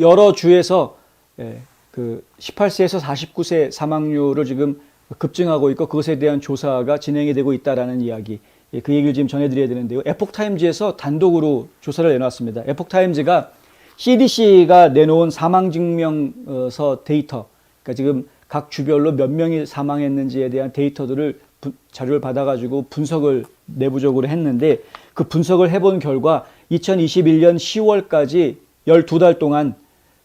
여러 주에서 예, 그 18세에서 49세 사망률을 지금 급증하고 있고 그것에 대한 조사가 진행이 되고 있다라는 이야기. 예, 그 얘기를 지금 전해드려야 되는데요. 에폭타임즈에서 단독으로 조사를 내놨습니다. 에폭타임즈가 CDC가 내놓은 사망증명서 데이터, 그러니까 지금 각 주별로 몇 명이 사망했는지에 대한 데이터들을 분- 자료를 받아가지고 분석을 내부적으로 했는데 그 분석을 해본 결과 2021년 10월까지 12달 동안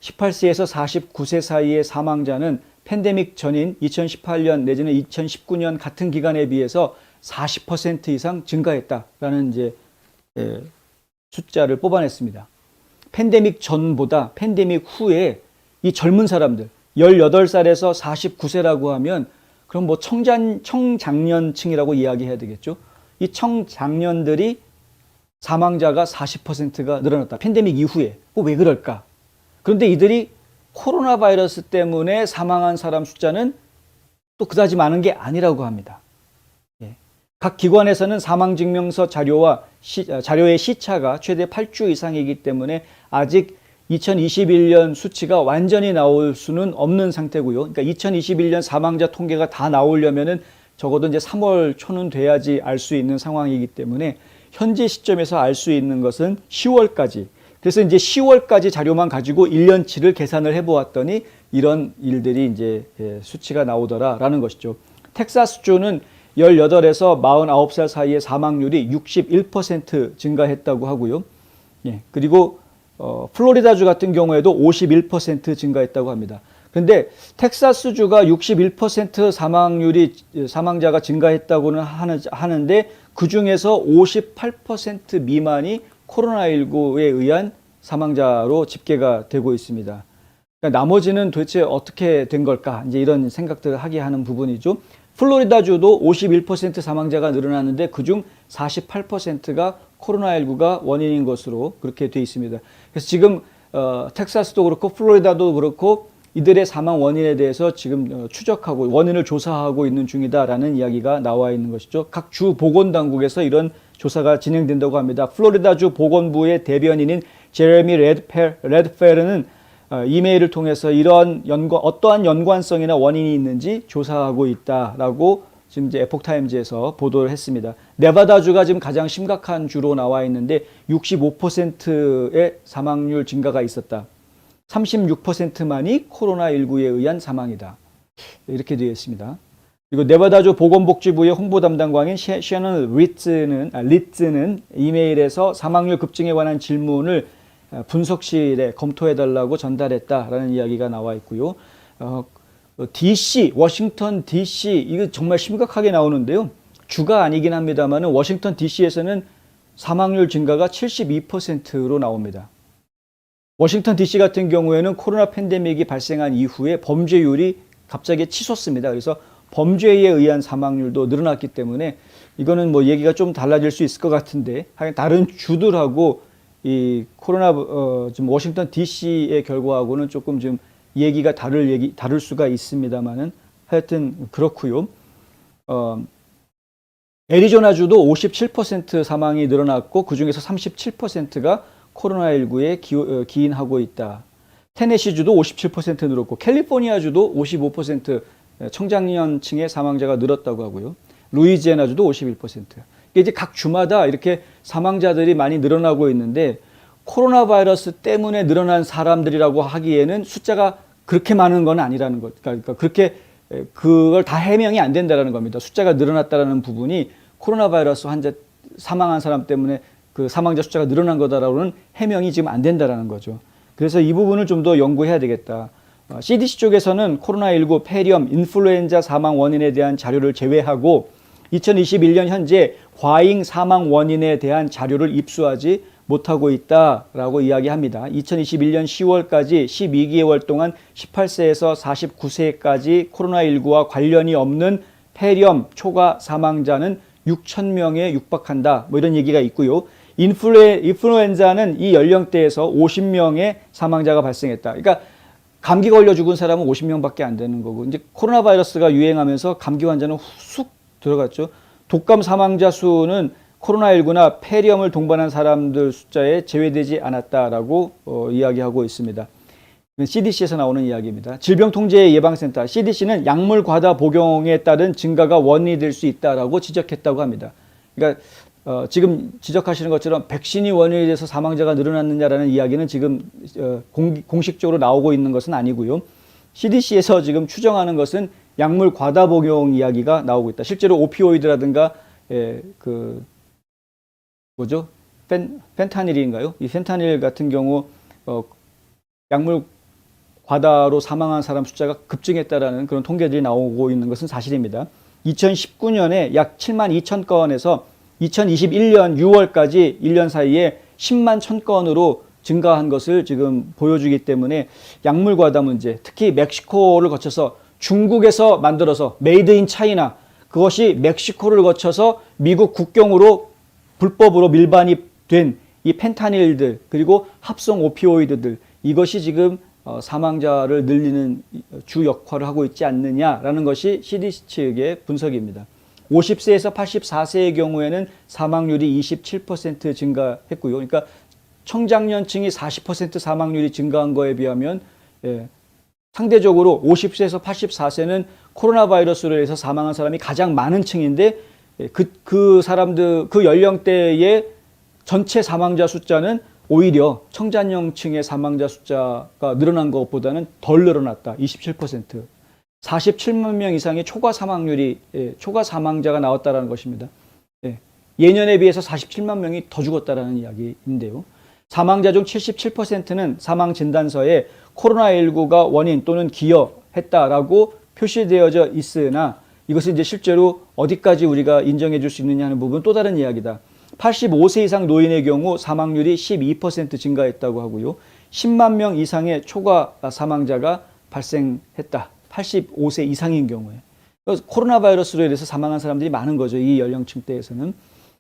18세에서 49세 사이의 사망자는 팬데믹 전인 2018년 내지는 2019년 같은 기간에 비해서 40% 이상 증가했다라는 이제 예, 숫자를 뽑아냈습니다. 팬데믹 전보다 팬데믹 후에 이 젊은 사람들 18살에서 49세라고 하면 그럼 뭐 청장 청장년층이라고 이야기해야 되겠죠. 이 청장년들이 사망자가 40%가 늘어났다. 팬데믹 이후에. 뭐 왜 그럴까? 그런데 이들이 코로나 바이러스 때문에 사망한 사람 숫자는 또 그다지 많은 게 아니라고 합니다. 예. 각 기관에서는 사망 증명서 자료와 시- 아, 자료의 시차가 최대 8주 이상이기 때문에 아직 2021년 수치가 완전히 나올 수는 없는 상태고요. 그러니까 2021년 사망자 통계가 다 나오려면은 적어도 이제 3월 초는 돼야지 알 수 있는 상황이기 때문에 현재 시점에서 알 수 있는 것은 10월까지. 그래서 이제 10월까지 자료만 가지고 1년치를 계산을 해보았더니 이런 일들이 이제 예, 수치가 나오더라라는 것이죠. 텍사스주는 18에서 49살 사이의 사망률이 61% 증가했다고 하고요. 예, 그리고 어, 플로리다주 같은 경우에도 51% 증가했다고 합니다. 근데 텍사스주가 61% 사망률이 사망자가 증가했다고는 하는, 하는데 그 중에서 58% 미만이 코로나19에 의한 사망자로 집계가 되고 있습니다. 그러니까 나머지는 도대체 어떻게 된 걸까? 이제 이런 생각들을 하게 하는 부분이죠. 플로리다주도 51% 사망자가 늘어났는데 그중 48%가 코로나19가 원인인 것으로 그렇게 돼 있습니다. 그래서 지금 어, 텍사스도 그렇고 플로리다도 그렇고 이들의 사망 원인에 대해서 지금 어, 추적하고 원인을 조사하고 있는 중이다라는 이야기가 나와 있는 것이죠. 각 주 보건 당국에서 이런 조사가 진행된다고 합니다. 플로리다주 보건부의 대변인인 제레미 레드페, 레드페르는 어, 이메일을 통해서 이런 연관 어떠한 연관성이나 원인이 있는지 조사하고 있다라고 지금 이제 에폭타임즈에서 보도를 했습니다. 네바다주가 지금 가장 심각한 주로 나와 있는데 65%의 사망률 증가가 있었다. 36%만이 코로나19에 의한 사망이다. 이렇게 되어 있습니다. 그리고 네바다주 보건복지부의 홍보 담당관인 셰- 셔넌 리츠는, 아, 리츠는 이메일에서 사망률 급증에 관한 질문을 어, 분석실에 검토해달라고 전달했다라는 이야기가 나와 있고요. 어, 어, DC, 워싱턴 DC, 이거 정말 심각하게 나오는데요. 주가 아니긴 합니다만 워싱턴 DC에서는 사망률 증가가 72%로 나옵니다. 워싱턴 DC 같은 경우에는 코로나 팬데믹이 발생한 이후에 범죄율이 갑자기 치솟습니다. 그래서 범죄에 의한 사망률도 늘어났기 때문에 이거는 뭐 얘기가 좀 달라질 수 있을 것 같은데 하여간 다른 주들하고 이 코로나 어, 좀 워싱턴 DC의 결과하고는 조금 좀 얘기가 다를 얘기 다를 수가 있습니다만은 하여튼 그렇고요. 어, 애리조나주도 57% 사망이 늘어났고 그 중에서 37%가 코로나19에 기, 어, 기인하고 있다. 테네시주도 57% 늘었고 캘리포니아주도 55% 청장년층의 사망자가 늘었다고 하고요. 루이지애나주도 51%. 이게 이제 각 주마다 이렇게 사망자들이 많이 늘어나고 있는데 코로나 바이러스 때문에 늘어난 사람들이라고 하기에는 숫자가 그렇게 많은 건 아니라는 것. 그러니까 그렇게 에, 그걸 다 해명이 안 된다라는 겁니다. 숫자가 늘어났다라는 부분이 코로나 바이러스 환자 사망한 사람 때문에 그 사망자 숫자가 늘어난 거다라고는 해명이 지금 안 된다라는 거죠. 그래서 이 부분을 좀 더 연구해야 되겠다. 어, CDC 쪽에서는 코로나19 폐렴, 인플루엔자 사망 원인에 대한 자료를 제외하고 2021년 현재 과잉 사망 원인에 대한 자료를 입수하지 못하고 있다라고 이야기합니다. 2021년 10월까지 12개월 동안 18세에서 49세까지 코로나19와 관련이 없는 폐렴 초과 사망자는 6천 명에 육박한다. 뭐 이런 얘기가 있고요. 인플루에, 인플루 엔자는 이 연령대에서 50명의 사망자가 발생했다. 그러니까 감기 걸려 죽은 사람은 50명밖에 안 되는 거고 이제 코로나 바이러스가 유행하면서 감기 환자는 쑥 들어갔죠. 독감 사망자 수는 코로나19나 폐렴을 동반한 사람들 숫자에 제외되지 않았다라고 어, 이야기하고 있습니다. CDC에서 나오는 이야기입니다. 질병통제예방센터 CDC는 약물 과다 복용에 따른 증가가 원인이 될 수 있다라고 지적했다고 합니다. 그러니까 어, 지금 지적하시는 것처럼 백신이 원인이 돼서 사망자가 늘어났느냐라는 이야기는 지금 어, 공, 공식적으로 나오고 있는 것은 아니고요. CDC에서 지금 추정하는 것은 약물 과다 복용 이야기가 나오고 있다. 실제로 오피오이드라든가 예, 그 뭐죠? 펜, 펜타닐인가요? 이 펜타닐 같은 경우 어, 약물 과다로 사망한 사람 숫자가 급증했다라는 그런 통계들이 나오고 있는 것은 사실입니다. 2019년에 약 7만 2천 건에서 2021년 6월까지 1년 사이에 10만 천 건으로 증가한 것을 지금 보여주기 때문에 약물 과다 문제, 특히 멕시코를 거쳐서 중국에서 만들어서 메이드 인 차이나 그것이 멕시코를 거쳐서 미국 국경으로 불법으로 밀반입 된이 펜타닐들 그리고 합성 오피오이드들 이것이 지금 어, 사망자를 늘리는 주 역할을 하고 있지 않느냐라는 것이 CDC 측의 분석입니다. 50세에서 84세의 경우에는 사망률이 27% 증가했고요. 그러니까 청장년층이 40% 사망률이 증가한 거에 비하면 예, 상대적으로 50세에서 84세는 코로나 바이러스로 인해서 사망한 사람이 가장 많은 층인데 예, 그, 그 사람들 그 연령대의 전체 사망자 숫자는 오히려 청장년층의 사망자 숫자가 늘어난 것보다는 덜 늘어났다. 27%. 47만 명 이상의 초과 사망률이 예, 초과 사망자가 나왔다라는 것입니다. 예, 예년에 비해서 47만 명이 더 죽었다라는 이야기인데요. 사망자 중 77%는 사망 진단서에 코로나19가 원인 또는 기여했다라고 표시되어져 있으나 이것은 이제 실제로 어디까지 우리가 인정해 줄 수 있느냐 하는 부분 또 다른 이야기다. 85세 이상 노인의 경우 사망률이 12% 증가했다고 하고요. 10만 명 이상의 초과 사망자가 발생했다. 85세 이상인 경우에. 코로나 바이러스로 인해서 사망한 사람들이 많은 거죠. 이 연령층대에서는.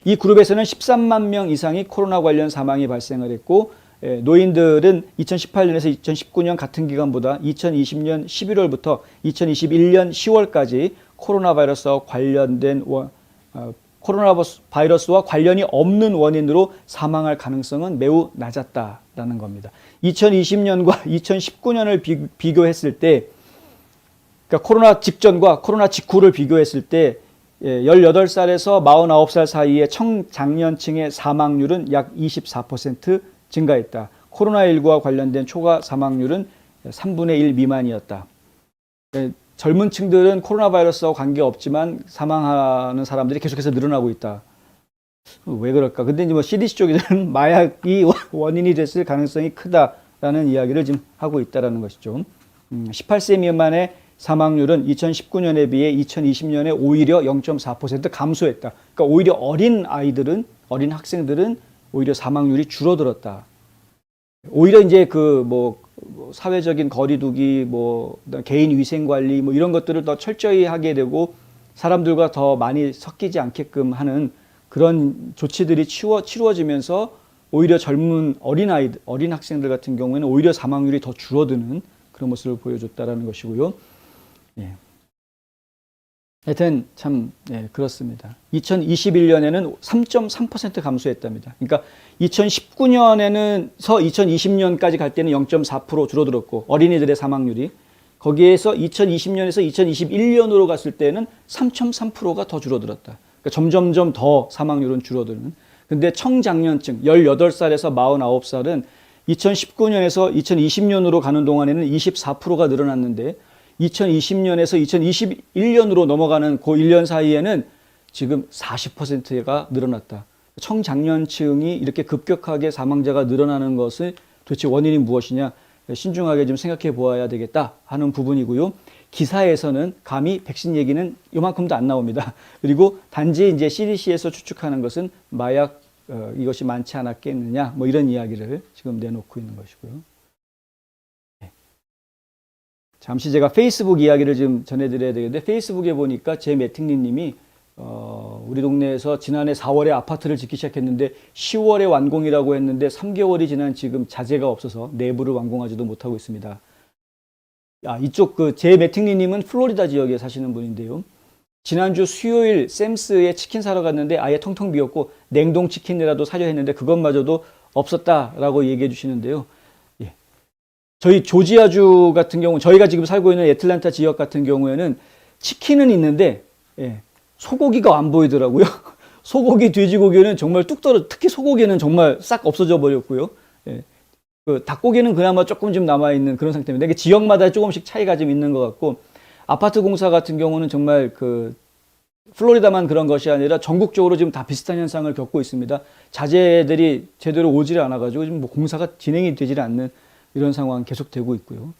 이 그룹에서는 13만 명 이상이 코로나 관련 사망이 발생을 했고 예, 노인들은 2018년에서 2019년 같은 기간보다 2020년 11월부터 2021년 10월까지 코로나 바이러스와 관련된 원, 어, 코로나 바이러스와 관련이 없는 원인으로 사망할 가능성은 매우 낮았다라는 겁니다. 2020년과 2019년을 비, 비교했을 때 그러니까 코로나 직전과 코로나 직후를 비교했을 때 18살에서 49살 사이의 청장년층의 사망률은 약 24% 증가했다. 코로나19와 관련된 초과 사망률은 3분의 1 미만이었다. 예, 젊은 층들은 코로나 바이러스와 관계없지만 사망하는 사람들이 계속해서 늘어나고 있다. 왜 그럴까? 근데 이제 뭐 CDC 쪽에서는 마약이 원인이 됐을 가능성이 크다라는 이야기를 지금 하고 있다라는 것이죠. 18세 음, 미만의 사망률은 2019년에 비해 2020년에 오히려 0.4% 감소했다. 그러니까 오히려 어린 아이들은 어린 학생들은 오히려 사망률이 줄어들었다. 오히려 이제 그 뭐 사회적인 거리두기, 뭐 개인 위생 관리, 뭐 이런 것들을 더 철저히 하게 되고 사람들과 더 많이 섞이지 않게끔 하는 그런 조치들이 치워, 치루어지면서 오히려 젊은 어린 아이, 어린 학생들 같은 경우에는 오히려 사망률이 더 줄어드는 그런 모습을 보여줬다라는 것이고요. 예. 하여튼 참 예, 그렇습니다. 2021년에는 3.3% 감소했답니다. 그러니까 2019년에는 서 2020년까지 갈 때는 0.4% 줄어들었고 어린이들의 사망률이 거기에서 2020년에서 2021년으로 갔을 때는 3.3%가 더 줄어들었다. 그러니까 점점점 더 사망률은 줄어드는. 근데 청장년층 18살에서 49살은 2019년에서 2020년으로 가는 동안에는 24%가 늘어났는데 2020년에서 2021년으로 넘어가는 그 1년 사이에는 지금 40%가 늘어났다. 청장년층이 이렇게 급격하게 사망자가 늘어나는 것을 도대체 원인이 무엇이냐 신중하게 좀 생각해 보아야 되겠다 하는 부분이고요. 기사에서는 감히 백신 얘기는 요만큼도 안 나옵니다. 그리고 단지 이제 CDC에서 추측하는 것은 마약 어, 이것이 많지 않았겠느냐 뭐 이런 이야기를 지금 내놓고 있는 것이고요. 잠시 제가 페이스북 이야기를 좀 전해드려야 되는데 페이스북에 보니까 제 매팅님 님이 어, 우리 동네에서 지난해 4월에 아파트를 짓기 시작했는데 10월에 완공이라고 했는데 3개월이 지난 지금 자재가 없어서 내부를 완공하지도 못하고 있습니다. 아, 이쪽 그 제 매팅님 님은 플로리다 지역에 사시는 분인데요. 지난주 수요일 샘스에 치킨 사러 갔는데 아예 텅텅 비었고 냉동 치킨이라도 사려 했는데 그것마저도 없었다라고 얘기해 주시는데요. 저희 조지아주 같은 경우 저희가 지금 살고 있는 애틀란타 지역 같은 경우에는 치킨은 있는데 예, 소고기가 안 보이더라고요. 소고기, 돼지고기는 정말 뚝 떨어. 특히 소고기는 정말 싹 없어져 버렸고요. 예. 그 닭고기는 그나마 조금 좀 남아 있는 그런 상태입니다. 이게 지역마다 조금씩 차이가 좀 있는 것 같고 아파트 공사 같은 경우는 정말 그 플로리다만 그런 것이 아니라 전국적으로 지금 다 비슷한 현상을 겪고 있습니다. 자재들이 제대로 오지를 않아가지고 지금 뭐 공사가 진행이 되질 않는 이런 상황 계속되고 있고요.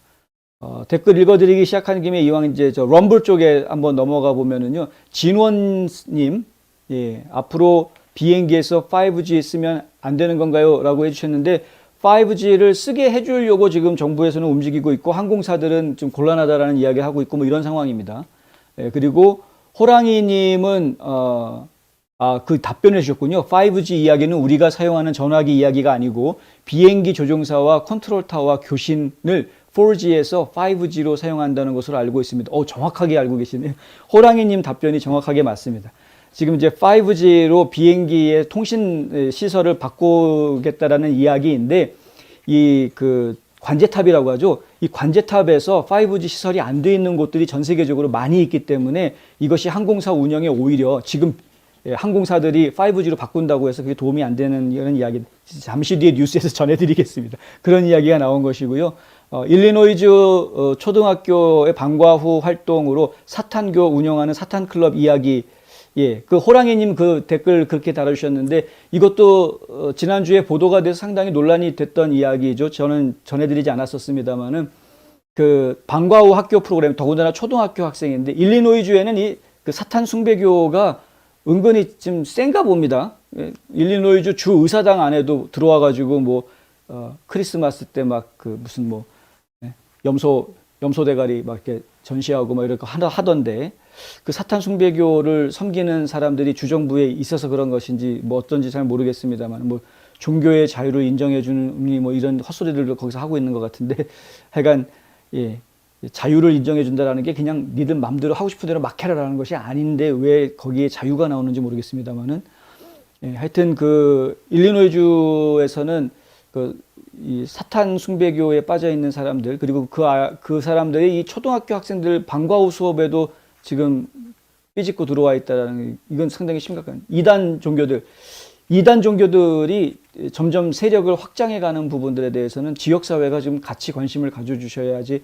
어, 댓글 읽어드리기 시작하는 김에 이왕 이제 저 럼블 쪽에 한번 넘어가 보면은요. 진원님, 예, 앞으로 비행기에서 5G 쓰면 안 되는 건가요? 라고 해주셨는데 5G를 쓰게 해주려고 지금 정부에서는 움직이고 있고 항공사들은 좀 곤란하다라는 이야기를 하고 있고 뭐 이런 상황입니다. 예, 그리고 호랑이님은 어, 아, 그 답변을 주셨군요. 5G 이야기는 우리가 사용하는 전화기 이야기가 아니고 비행기 조종사와 컨트롤 타워와 교신을 4G에서 5G로 사용한다는 것으로 알고 있습니다. 어, 정확하게 알고 계시네요. 호랑이님 답변이 정확하게 맞습니다. 지금 이제 5G로 비행기의 통신 시설을 바꾸겠다라는 이야기인데 이 그 관제탑이라고 하죠. 이 관제탑에서 5G 시설이 안 돼 있는 곳들이 전 세계적으로 많이 있기 때문에 이것이 항공사 운영에 오히려 지금 예, 항공사들이 5G로 바꾼다고 해서 그게 도움이 안 되는 이런 이야기 잠시 뒤에 뉴스에서 전해드리겠습니다. 그런 이야기가 나온 것이고요. 어, 일리노이주 어, 초등학교의 방과 후 활동으로 사탄교 운영하는 사탄 클럽 이야기 예, 그 호랑이님 그 댓글 그렇게 달아주셨는데 이것도 어, 지난주에 보도가 돼서 상당히 논란이 됐던 이야기죠. 저는 전해드리지 않았었습니다만은 그 방과 후 학교 프로그램 더군다나 초등학교 학생인데 일리노이주에는 이 그 사탄 숭배교가 은근히 좀 센가 봅니다. 예, 일리노이주 주 의사당 안에도 들어와 가지고 뭐 어, 크리스마스 때 막 그 무슨 뭐 예, 염소 염소 대가리 막 이렇게 전시하고 막 이렇게 하다 하던데 그 사탄 숭배교를 섬기는 사람들이 주정부에 있어서 그런 것인지 뭐 어떤지 잘 모르겠습니다만 뭐 종교의 자유를 인정해 주는 뭐 이런 헛소리들도 거기서 하고 있는 것 같은데 하여간 예. 자유를 인정해 준다라는 게 그냥 니들 맘대로 하고 싶은 대로 막 해라라는 것이 아닌데 왜 거기에 자유가 나오는지 모르겠습니다만은 예, 하여튼 그 일리노이주에서는 그 이 사탄 숭배교에 빠져 있는 사람들 그리고 그, 아, 그 사람들이 이 초등학교 학생들 방과 후 수업에도 지금 삐짓고 들어와 있다라는 이건 상당히 심각한 이단 종교들. 이단 종교들이 점점 세력을 확장해 가는 부분들에 대해서는 지역 사회가 좀 같이 관심을 가져 주셔야지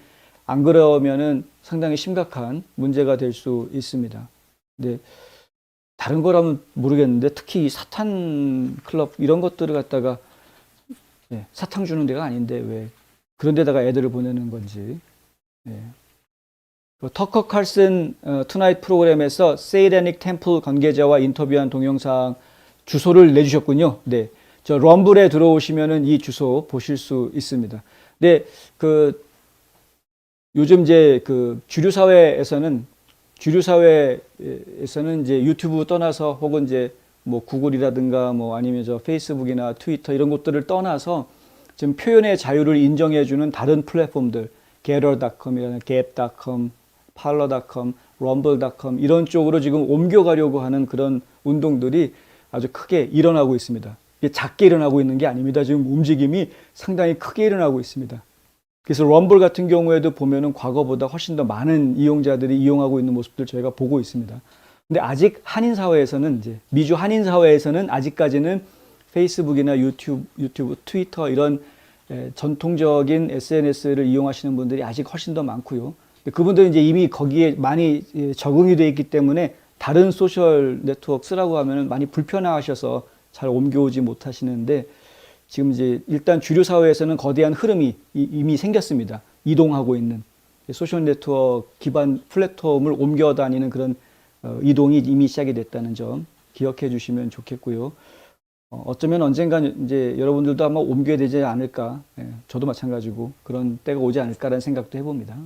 안 그러면은 상당히 심각한 문제가 될 수 있습니다. 근데 다른 거라면 모르겠는데 특히 이 사탄 클럽 이런 것들을 갖다가 예, 사탕 주는 데가 아닌데 왜 그런 데다가 애들을 보내는 건지. 예. 그 터커 칼슨 어, 투나잇 프로그램에서 세이레닉 템플 관계자와 인터뷰한 동영상 주소를 내주셨군요. 네, 저 럼블에 들어오시면은 이 주소 보실 수 있습니다. 네, 그 요즘 이제 그 주류 사회에서는 주류 사회에서는 이제 유튜브 떠나서 혹은 이제 뭐 구글이라든가 뭐 아니면 저 페이스북이나 트위터 이런 것들을 떠나서 지금 표현의 자유를 인정해주는 다른 플랫폼들, 겟러.com이라는 갭.com, 팔러.com, 럼블.com 이런 쪽으로 지금 옮겨가려고 하는 그런 운동들이 아주 크게 일어나고 있습니다. 작게 일어나고 있는 게 아닙니다. 지금 움직임이 상당히 크게 일어나고 있습니다. 그래서 럼블 같은 경우에도 보면은 과거보다 훨씬 더 많은 이용자들이 이용하고 있는 모습들 저희가 보고 있습니다. 근데 아직 한인 사회에서는 이제 미주 한인 사회에서는 아직까지는 페이스북이나 유튜브, 유튜브, 트위터 이런 에, 전통적인 SNS를 이용하시는 분들이 아직 훨씬 더 많고요. 그분들은 이제 이미 거기에 많이 예, 적응이 되어 있기 때문에 다른 소셜 네트워크 쓰라고 하면 많이 불편해하셔서 잘 옮겨오지 못하시는데 지금 이제 일단 주류 사회에서는 거대한 흐름이 이- 이미 생겼습니다. 이동하고 있는 소셜 네트워크 기반 플랫폼을 옮겨 다니는 그런 어, 이동이 이미 시작이 됐다는 점 기억해 주시면 좋겠고요. 어, 어쩌면 언젠간 이제 여러분들도 아마 옮겨야 되지 않을까. 예, 저도 마찬가지고 그런 때가 오지 않을까라는 생각도 해봅니다.